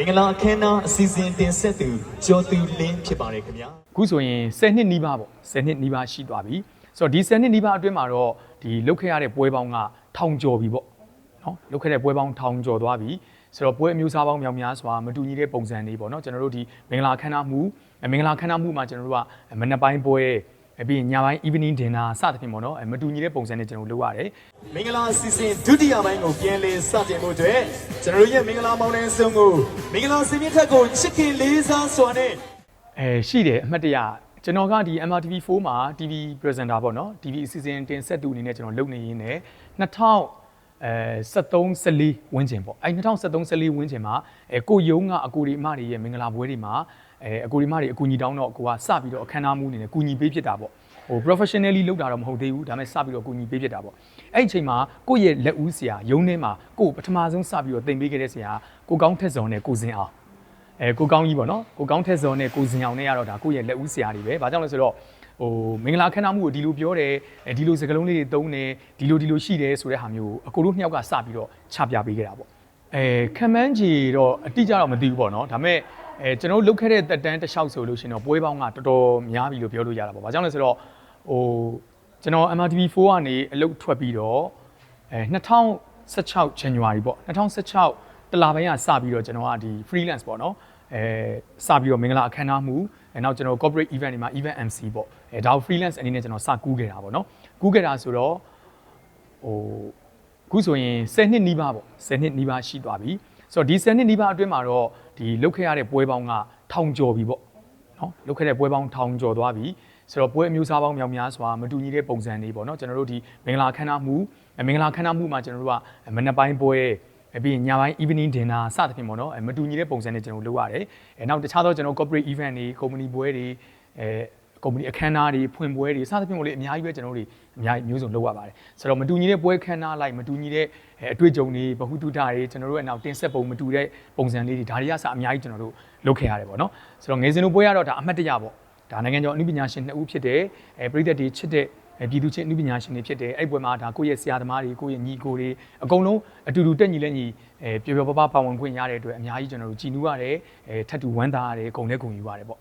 မင်္ဂလာအခမ်းအနားအစီအစဉ်တင်ဆက်သူကျော်သူလင်းဖြစ်ပါတယ်ခင်ဗျာအခုဆိုရင်10နှစ်နီးပါးပေါ့10နှစ်နီးပါးရှိသွားပြီဆိုတော့ဒီ10နှစ်နီးပါးအတွင်းမှာတော့ဒီလုတ်ခဲ့ရတဲ့ပွဲပေါင်းကထောင်ကျော်ပြီပေါ့နော်လုတ်ခဲ့တဲ့ပွဲပေါင်းထောင်ကျော်သွားပြီဆိုတော့ပွဲအမျိုးအစားပေါင်းမြောက်များစွာမတူညီတဲ့ပုံစံတွေပေါ့နော်ကျွန်တော်တို့ဒီမင်္ဂလာခမ်းနားမှုမင်္ဂလာခမ်းနားမှုမှာကျွန်တော်တို့ကမနက်ပိုင်းပွဲ ပြီးရင်ညပိုင်း evening dinner စသဖြင့်ပေါ့နော်မတူညီတဲ့ပုံစံနဲ့ကျွန်တော်တို့လုပ်ရတယ်မင်္ဂလာအစီအစဉ်ဒုတိယပိုင်းကိုပြန်လည်စတင်ဖို့အတွက်ကျွန်တော်တို့ရဲ့မင်္ဂလာမောင်နှံဆုံးကိုမင်္ဂလာစင်မြင့်ထက်ကိုချစ်ခင်လေးစားစွာနဲ့အဲရှိတယ်အမှတ်တရကျွန်တော်ကဒီ MRTV4 မှာ TV presenter ပေါ့နော် TV အစီအစဉ်တင်ဆက်သူအနေနဲ့ကျွန်တော်လုပ်နေရင်းနဲ့2000အဲ73 14ဝန်းကျင်ပေါ့အဲ2073 14ဝန်းကျင်မှာအဲကိုယုံကအကိုဒီအမတွေရဲ့မင်္ဂလာပွဲတွေမှာ အဲအကိုဒီအမတွေအကူညီတောင်းတော့ကိုကစပြီးတော့အခမ်းအနားမှုအနေနဲ့ကူညီပေးဖြစ်တာပေါ့ဟို professionally လုပ်တာတော့မဟုတ်သေးဘူးဒါပေမဲ့စပြီးတော့ကူညီပေးဖြစ်တာပေါ့အဲ့ဒီအချိန်မှာကိုယ့်ရဲ့လက်ဦးဆရာယုံထဲမှာကိုယ်ပထမဆုံးစပြီးတော့တင်ပေးခဲ့တဲ့ဆရာကိုကောင်းထက်စော်နဲ့ကိုစင်အောင်အဲကိုကောင်းကြီးပေါ့နော်ကိုကောင်းထက်စော်နဲ့ကိုစင်အောင်နဲ့ရတော့ဒါကိုယ့်ရဲ့လက်ဦးဆရာတွေပဲဘာကြောင့်လဲဆိုတော့ဟိုမင်္ဂလာခမ်းနားမှုကိုဒီလိုပြောတယ်အဲဒီလိုစကားလုံးလေးတွေသုံးတယ်ဒီလိုဒီလိုရှိတယ်ဆိုတဲ့ဟာမျိုးကိုအကိုတို့နှစ်ယောက်ကစပြီးတော့ချပြပေးခဲ့တာပေါ့ အဲခံမန်းကြီးတော့အတိအကျတော့မသိဘူးပေါ့နော်ဒါပေမဲ့အဲကျွန်တော်တို့လုပ်ခဲ့တဲ့တက်တန်းတစ်လျှောက်ဆိုလို့ရှိရင်တော့ပွဲပေါင်းကတော်တော်များပြီလို့ပြောလို့ရတာပေါ့ဘာကြောင့်လဲဆိုတော့ဟိုကျွန်တော် MRTV4 ကနေအလုပ်ထွက်ပြီးတော့အဲ2016 January ပေါ့2016တလပိုင်းကစပြီးတော့ကျွန်တော်ကဒီ freelance ပေါ့နော်အဲစပြီးတော့မင်္ဂလာအခမ်းအနားမှုအဲနောက်ကျွန်တော် corporate event တွေမှာ event MC ပေါ့အဲဒါကို freelance အနေနဲ့ကျွန်တော်စကူးခဲ့တာပေါ့နော်ကူးခဲ့တာဆိုတော့ဟို အခုဆိုရင်10နှစ်နီးပါးပေါ့10နှစ်နီးပါးရှိသွားပြီဆိုတော့ဒီ10နှစ်နီးပါးအတွင်းမှာတော့ဒီလုတ်ခဲ့ရတဲ့ပွဲပေါင်းကထောင်ကျော်ပြီပေါ့နော်လုတ်ခဲ့တဲ့ပွဲပေါင်းထောင်ကျော်သွားပြီဆိုတော့ပွဲအမျိုးအစားပေါင်းမြောက်များစွာမတူညီတဲ့ပုံစံတွေပေါ့နော်ကျွန်တော်တို့ဒီမင်္ဂလာခမ်းနားမှုမင်္ဂလာခမ်းနားမှုမှာကျွန်တော်တို့ကမနက်ပိုင်းပွဲအပြီးညပိုင်း evening dinner စသဖြင့်ပေါ့နော်မတူညီတဲ့ပုံစံနဲ့ကျွန်တော်လုပ်ရတယ်။အဲနောက်တခြားသောကျွန်တော် corporate event တွေ company ပွဲတွေအဲ company အခမ်းအနားတွေဖွင့်ပွဲတွေစသဖြင့်ပေါ့လေအများကြီးပဲကျွန်တော်တို့အများကြီးမျိုးစုံလုပ်ရပါတယ်။ဆိုတော့မတူညီတဲ့ပွဲခမ်းနားလိုက်မတူညီတဲ့အတွေ့အကြုံတွေဗဟုသုတတွေကျွန်တော်တို့အနောက်တင်ဆက်ပုံမတူတဲ့ပုံစံလေးတွေဒါတွေကစအများကြီးကျွန်တော်တို့လုပ်ခဲ့ရတယ်ပေါ့နော်။ဆိုတော့ငယ်စဉ်တို့ပွဲကတော့ဒါအမှတ်တရပေါ့။ဒါနိုင်ငံကျော်အနုပညာရှင်နှစ်ဦးဖြစ်တဲ့အဲပြည်သက်တွေချစ်တဲ့အဲပြည်သူချင်းအနုပညာရှင်တွေဖြစ်တယ်အဲ့ပွဲမှာဒါကိုယ့်ရဲ့ဆရာသမားတွေကိုယ့်ရဲ့ညီကိုတွေအကုန်လုံးအတူတူတက်ညီလက်ညီအဲပျော်ပျော်ပါးပါးပါဝင်ခွင့်ရတဲ့အတွက်အများကြီးကျွန်တော်တို့ကြည်နူးရတယ်အဲထပ်တူဝမ်းသာရတယ်ဂုံနဲ့ဂုံယူရတယ်ပေါ့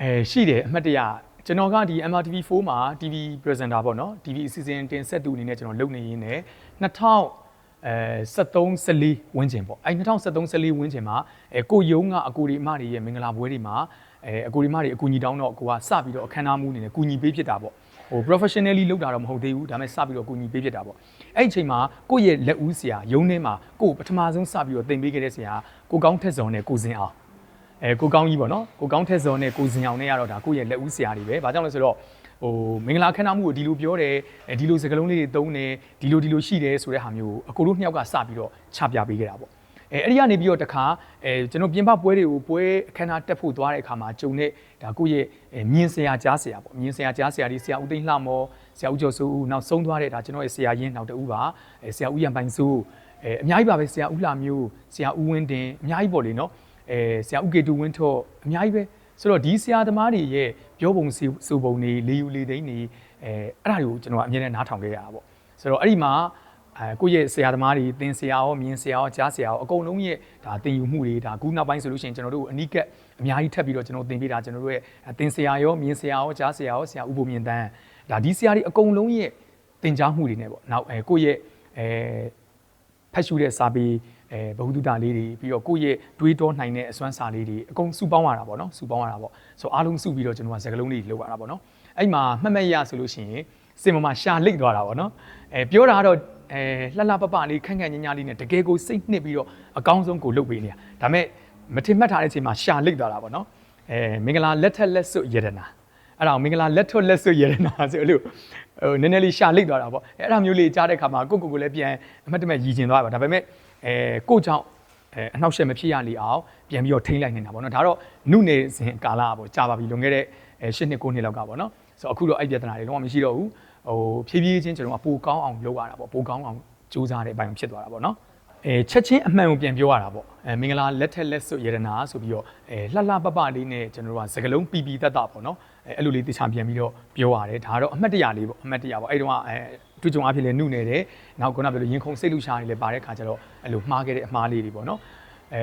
အဲရှိတယ်အမှတ်တရကျွန်တော်ကဒီ MRTV4 မှာ TV presenter ပေါ့နော် TV အစီအစဉ်တင်ဆက်သူအနေနဲ့ကျွန်တော်လုပ်နေရင်းနဲ့2000အဲ73 14ဝန်းကျင်ပေါ့အဲ2073 14ဝန်းကျင်မှာအဲကိုယုံကအကိုဒီအမတွေရဲ့မင်္ဂလာပွဲတွေမှာအဲအကိုဒီအမတွေအကူညီတောင်းတော့ကိုကစပြီးတော့အခမ်းအနားမှုအနေနဲ့ကူညီပေးဖြစ်တာပေါ့ဟို professionally လုပ်တာတော့မဟုတ်သေးဘူးဒါပေမဲ့စပြီးတော့ကူညီပေးဖြစ်တာပေါ့အဲ့ဒီအချိန်မှာကိုယ့်ရဲ့လက်ဦးဆရာယုံထဲမှာကိုယ်ပထမဆုံးစပြီးတော့သင်ပေးခဲ့တဲ့ဆရာကိုကောင်းထက်စော်နဲ့ကိုစင်အောင် အဲကိုကောင်းကြီးပေါ့နော်ကိုကောင်းထက်စော်နဲ့ကိုစင်အောင်နဲ့ရတော့ဒါကိုယ့်ရဲ့လက်ဦးဆရာတွေပဲဘာကြောင့်လဲဆိုတော့ဟိုမင်္ဂလာခမ်းနားမှုကိုဒီလိုပြောတယ်ဒီလိုစကားလုံးလေးတွေသုံးတယ်ဒီလိုဒီလိုရှိတယ်ဆိုတဲ့ဟာမျိုးကိုအကိုတို့နှစ်ယောက်ကစပြီးတော့ချပြပေးခဲ့တာပေါ့အဲအဲ့ဒီကနေပြီးတော့တခါအဲကျွန်တော်ပြင်ပပွဲတွေကိုပွဲအခမ်းအနားတက်ဖို့သွားတဲ့အခါမှာဂျုံနဲ့ဒါကိုယ့်ရဲ့မြင်းဆရာကြားဆရာပေါ့မြင်းဆရာကြားဆရာဒီဆရာဦးသိန်းလှမောဆရာဦးကျော်စိုးဦးနောက်ဆုံးသွားတဲ့ဒါကျွန်တော်ရဲ့ဆရာရင်းနောက်တူပါအဲဆရာဦးရံပိုင်စိုးအဲအများကြီးပါပဲဆရာဦးလှမျိုးဆရာဦးဝင်းတင်အများကြီးပေါ့လေနော် အဲဆရာဦးကေတူဝင်းထော့အများကြီးပဲဆိုတော့ဒီဆရာသမားတွေရဲ့ပြောပုံစူပုံတွေလေယူလေသိန်းတွေအဲအဲ့ဒါတွေကိုကျွန်တော်အမြဲတမ်းနားထောင်ခဲ့ရတာပေါ့ဆိုတော့အဲ့ဒီမှာအဲကိုယ့်ရဲ့ဆရာသမားတွေသင်ဆရာရောမြင်ဆရာရောကြားဆရာရောအကုန်လုံးရဲ့ဒါသင်ယူမှုတွေဒါခုနောက်ပိုင်းဆိုလို့ရှိရင်ကျွန်တော်တို့အနိကအများကြီးထပ်ပြီးတော့ကျွန်တော်သင်ပေးတာကျွန်တော်တို့ရဲ့သင်ဆရာရောမြင်ဆရာရောကြားဆရာရောဆရာဥပ္ပမြင့်တန်းဒါဒီဆရာတွေအကုန်လုံးရဲ့သင်ကြားမှုတွေနဲ့ပေါ့နောက်အဲကိုယ့်ရဲ့အဲဖတ်ရှုတဲ့စာပေ အဲဘဟုတုတလေးတွေပြီးတော့ကိုယ့်ရဲ့တွေးတောနိုင်တဲ့အစွမ်းစာလေးတွေအကုန်စုပေါင်းရတာပေါ့နော်စုပေါင်းရတာပေါ့ဆိုအားလုံးစုပြီးတော့ကျွန်တော်ကစကလုံးလေးလောက်ရတာပေါ့နော်အဲ့မှာမှတ်မှတ်ရဆိုလို့ရှိရင်စင်မမရှာလိတ်သွားတာပေါ့နော်အဲပြောတာကတော့အဲလှလှပပလေးခန့်ခန့်ညညာလေးနဲ့တကယ်ကိုစိတ်နှစ်ပြီးတော့အကောင်းဆုံးကိုလုပ်ပေးနေတာဒါပေမဲ့မထင်မှတ်ထားတဲ့အချိန်မှာရှာလိတ်သွားတာပေါ့နော်အဲမင်္ဂလာလက်ထက်လက်စွပ်ယရနာအဲ့ဒါမင်္ဂလာလက်ထွတ်လက်စွပ်ယရနာဆိုလို့ဟိုနည်းနည်းလေးရှာလိတ်သွားတာပေါ့အဲ့ဒါမျိုးလေးကြားတဲ့ခါမှာကိုကိုကိုလည်းပြန်အမှတ်တမဲ့ရည်ကျင်သွားပါဒါပေမဲ့ အဲကိုကြောင့်အဲအနှောက်အယှက်မဖြစ်ရလေအောင်ပြန်ပြီးတော့ထိမ့်လိုက်နေတာပေါ့နော်ဒါတော့နုနေစဉ်ကာလပေါ့ကြာပါပြီလွန်ခဲ့တဲ့အဲ၈နှစ်၉နှစ်လောက်ကပေါ့နော်ဆိုတော့အခုတော့အဲ့ပြဿနာတွေလုံးဝမရှိတော့ဘူးဟိုဖြည်းဖြည်းချင်းကျွန်တော်ကပိုကောင်းအောင်လုပ်ရတာပေါ့ပိုကောင်းအောင်စူးစမ်းတဲ့အပိုင်းဖြစ်သွားတာပေါ့နော်အဲချက်ချင်းအမှန်ကိုပြန်ပြောရတာပေါ့အဲမင်္ဂလာလက်ထက်လက်စွပ်ယရနာဆိုပြီးတော့အဲလှလှပပလေးနဲ့ကျွန်တော်တို့ကစကလုံးပီပီတတ်တာပေါ့နော်အဲအဲ့လိုလေးတခြားပြန်ပြီးတော့ပြောရတယ်ဒါကတော့အမှတ်တရလေးပေါ့အမှတ်တရပေါ့အဲ့တုန်းကအဲ တွေ့ကြုံအဖြစ်လဲနှုတ်နေတယ်နောက်ခုနပြောလို့ရင်ခုန်စိတ်လူရှားတွေလည်းပါတဲ့ခါကျတော့အဲ့လိုမှားခဲ့တဲ့အမှားလေးတွေပေါ့နော်အဲ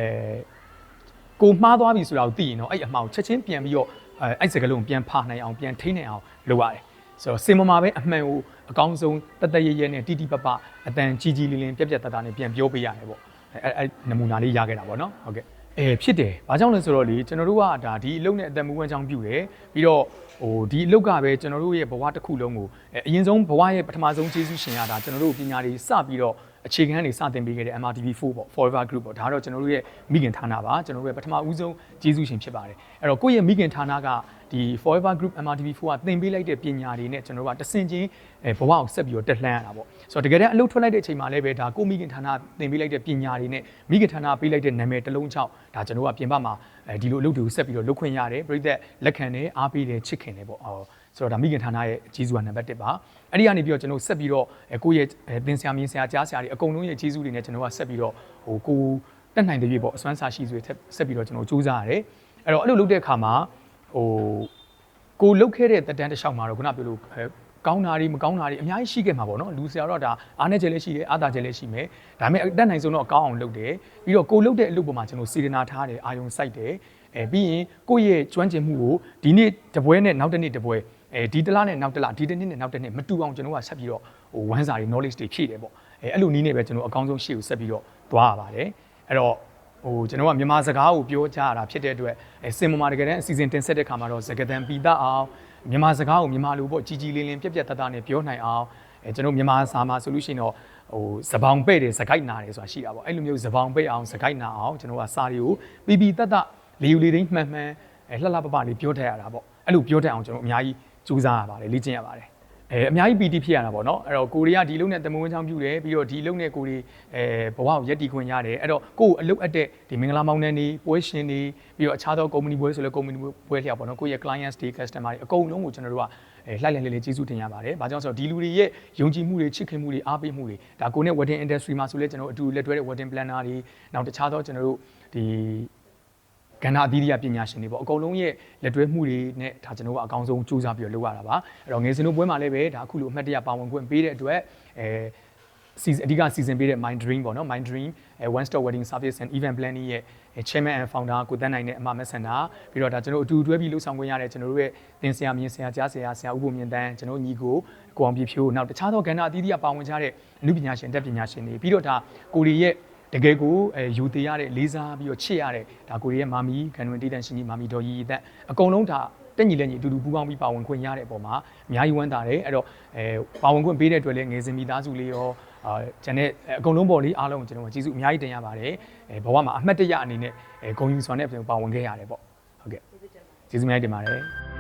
ကိုမှားသွားပြီဆိုတာကိုသိရင်တော့အဲ့အမှားကိုချက်ချင်းပြန်ပြီးတော့အဲအဲ့စကလုံးပြန်ဖာနိုင်အောင်ပြန်ထိနိုင်အောင်လုပ်ရတယ်ဆိုတော့စင်မမာပဲအမှန်ကိုအကောင်းဆုံးတသက်ရရဲနဲ့တိတိပပအတန်ကြီးကြီးလင်းလင်းပြက်ပြက်တတနဲ့ပြန်ပြောပေးရတယ်ပေါ့အဲအဲ့နမူနာလေးရခဲ့တာပေါ့နော်ဟုတ်ကဲ့အဲဖြစ်တယ်ဘာကြောင့်လဲဆိုတော့လေကျွန်တော်တို့ကဒါဒီအလုပ်နဲ့အသက်မူဝမ်းချောင်းပြုတယ်ပြီးတော့ ဟိုဒီအလုပ်ကပဲကျွန်တော်တို့ရဲ့ဘဝတစ်ခုလုံးကိုအဲအရင်ဆုံးဘဝရဲ့ပထမဆုံးကျေးဇူးရှင်ရတာကျွန်တော်တို့ပညာတွေစပြီးတော့ အခြေခံတွေစတင်ပေးခဲ့တဲ့ MRTV4 ပေါ့ Forever Group ပေါ့ဒါတော့ကျွန်တော်တို့ရဲ့မိခင်ဌာနပါကျွန်တော်တို့ရဲ့ပထမဦးဆုံးကျေးဇူးရှင်ဖြစ်ပါတယ်အဲ့တော့ကိုယ့်ရဲ့မိခင်ဌာနကဒီ Forever Group MRTV4 ကသင်ပေးလိုက်တဲ့ပညာတွေနဲ့ကျွန်တော်တို့ကတဆင်ချင်းအဲဘဝကိုဆက်ပြီးတော့တက်လှမ်းရတာပေါ့ဆိုတော့တကယ်တမ်းအလုပ်ထွက်လိုက်တဲ့အချိန်မှာလည်းပဲဒါကိုယ့်မိခင်ဌာနသင်ပေးလိုက်တဲ့ပညာတွေနဲ့မိခင်ဌာနပေးလိုက်တဲ့နာမည်တစ်လုံးချောက်ဒါကျွန်တော်တို့ကပြင်ပမှာအဲဒီလိုအလုပ်တွေကိုဆက်ပြီးတော့လုပ်ခွင့်ရတယ်ပြည်သက်လက်ခံတယ်အားပေးတယ်ချစ်ခင်တယ်ပေါ့ဟော ဆိုတော့ဒါမိခင်ဌာနရဲ့အကြီးစုကနံပါတ်1ပါအဲ့ဒီကနေပြီးတော့ကျွန်တော်ဆက်ပြီးတော့အဲကိုယ့်ရဲ့အဲသင်ဆရာမြင်ဆရာကြားဆရာတွေအကုန်လုံးရဲ့အကြီးစုတွေနဲ့ကျွန်တော်ကဆက်ပြီးတော့ဟိုကိုတက်နိုင်တဲ့ပြည့်ပေါ့အစွမ်းစာရှိစွေဆက်ပြီးတော့ကျွန်တော်စူးစမ်းရတယ်အဲ့တော့အဲ့လိုလုပ်တဲ့အခါမှာဟိုကိုလုတ်ခဲ့တဲ့တက်တန်းတစ်လျှောက်မှာတော့ခုနပြောလို့အဲကောင်းတာတွေမကောင်းတာတွေအများကြီးရှိခဲ့မှာပေါ့နော်လူဆရာတော့ဒါအားနဲ့ချက်လည်းရှိတယ်အားသာချက်လည်းရှိမယ်ဒါပေမဲ့အတက်နိုင်ဆုံးတော့ကောင်းအောင်လုပ်တယ်ပြီးတော့ကိုလုတ်တဲ့အလုပ်ပေါ်မှာကျွန်တော်စေတနာထားတယ်အာယုံစိုက်တယ်အဲပြီးရင်ကိုယ့်ရဲ့ကျွမ်းကျင်မှုကိုဒီနေ့တပွဲနဲ့နောက်တစ်နေ့တပွဲ အဲဒီတစ်လားနဲ့နောက်တစ်လားဒီတစ်နေ့နဲ့နောက်တစ်နေ့မတူအောင်ကျွန်တော်ကဆက်ပြီးတော့ဟိုဝမ်းစာတွေ knowledge တွေဖြည့်တယ်ပေါ့အဲအဲ့လိုနည်းနဲ့ပဲကျွန်တော်အကောင်းဆုံးရှေ့ကိုဆက်ပြီးတော့သွားရပါတယ်အဲ့တော့ဟိုကျွန်တော်ကမြန်မာစကားကိုပြောကြရတာဖြစ်တဲ့အတွက်အဲစင်မမာတကယ်တမ်းအစီအစဉ်တင်ဆက်တဲ့ခါမှာတော့စကားတန်ပီတာအောင်မြန်မာစကားကိုမြန်မာလိုပေါ့ကြီးကြီးလင်းလင်းပြက်ပြက်တတ်တာနဲ့ပြောနိုင်အောင်အဲကျွန်တော်မြန်မာစာမှာဆိုလို့ရှိရင်တော့ဟိုစပောင်ပဲ့တယ်စကိုက်နာတယ်ဆိုတာရှိတာပေါ့အဲ့လိုမျိုးစပောင်ပဲ့အောင်စကိုက်နာအောင်ကျွန်တော်ကစာတွေကိုပီပီတတ်တလေယူလေးတိုင်းမှန်မှန်အဲလှလှပပလေးပြောထည့်ရတာပေါ့အဲ့လိုပြောထည့်အောင်ကျွန်တော်အများကြီး စူးစမ်းရပါတယ်လေ့ကျင့်ရပါတယ်အဲအများကြီး PT ဖြစ်ရတာပေါ့နော်အဲ့တော့ကိုရီးယားဒီလုံးနဲ့တမန်ဝင်းချောင်းပြူတယ်ပြီးတော့ဒီလုံးနဲ့ကိုရီအဲဘဝကိုရက်တီခွင့်ရတယ်အဲ့တော့ကိုယ်အလုပ်အပ်တဲ့ဒီမင်္ဂလာမောင်နှံနေပွဲရှင်တွေပြီးတော့အခြားသော company ပွဲဆိုလဲ company ပွဲလျှောက်ပေါ့နော်ကိုယ့်ရဲ့ clients တွေ customer တွေအကုန်လုံးကိုကျွန်တော်တို့ကအဲလှိုက်လှိုက်လေးလေးကျေးဇူးတင်ရပါတယ်။ဘာကြောင့်ဆိုတော့ဒီလူတွေရဲ့ယုံကြည်မှုတွေချစ်ခင်မှုတွေအားပေးမှုတွေဒါကိုနဲ့ wedding industry မှာဆိုလဲကျွန်တော်အတူလက်တွဲတဲ့ wedding planner တွေနောက်တခြားသောကျွန်တော်တို့ဒီ ကဏ္ဍအသီးသီးပညာရှင်တွေပေါ့အကုန်လုံးရဲ့လက်တွဲမှုတွေနဲ့ဒါကျွန်တော်ကအကောင်းဆုံးစူးစမ်းပြီးတော့လုပ်ရတာပါအဲ့တော့ငယ်စဉ်တို့ပွဲမှာလည်းပဲဒါအခုလိုအမှတ်တရပါဝင်ခွင့်ပေးတဲ့အတွက်အဲစီအဓိကစီစဉ်ပေးတဲ့ Mind Dream ပေါ့နော် Mind Dream One Stop Wedding Service and Event Planning ရဲ့ Chairman and Founder ကိုတန်းနိုင်တဲ့အမမက်ဆန်တာပြီးတော့ဒါကျွန်တော်အတူတွဲပြီးလှုပ်ဆောင်ခွင့်ရတဲ့ကျွန်တော်တို့ရဲ့သင်ဆရာမြင်ဆရာကြားဆရာဆရာဥပ္ပမြင့်တန်းကျွန်တော်ညီကိုကိုအောင်ပြဖြိုးနောက်တခြားသောကဏ္ဍအသီးသီးပါဝင်ကြတဲ့အမှုပညာရှင်တက်ပညာရှင်တွေပြီးတော့ဒါကိုရီရဲ့ တကယ်ကိုအဲယူတည်ရတဲ့လေးစားပြီးတော့ချစ်ရတဲ့ဒါကိုရီရဲ့မာမီဂန်ဝင်တီးတန်ရှင်ကြီးမာမီတော်ကြီးအသက်အကုန်လုံးဒါတက်ညီလက်ညီအတူတူပူးပေါင်းပြီးပါဝင်ခွင့်ရတဲ့အပေါ်မှာအများကြီးဝမ်းသာတယ်အဲ့တော့အဲပါဝင်ခွင့်ပေးတဲ့အတွက်လည်းငယ်စဉ်မိသားစုလေးရောအာကျန်တဲ့အကုန်လုံးပေါ်လေးအားလုံးကိုကျွန်တော်ကျေးဇူးအများကြီးတင်ရပါတယ်အဲဘဝမှာအမှတ်တရအနေနဲ့အဲဂုဏ်ယူစွာနဲ့ပါဝင်ခဲ့ရတယ်ပေါ့ဟုတ်ကဲ့ကျေးဇူးအများကြီးတင်ပါတယ်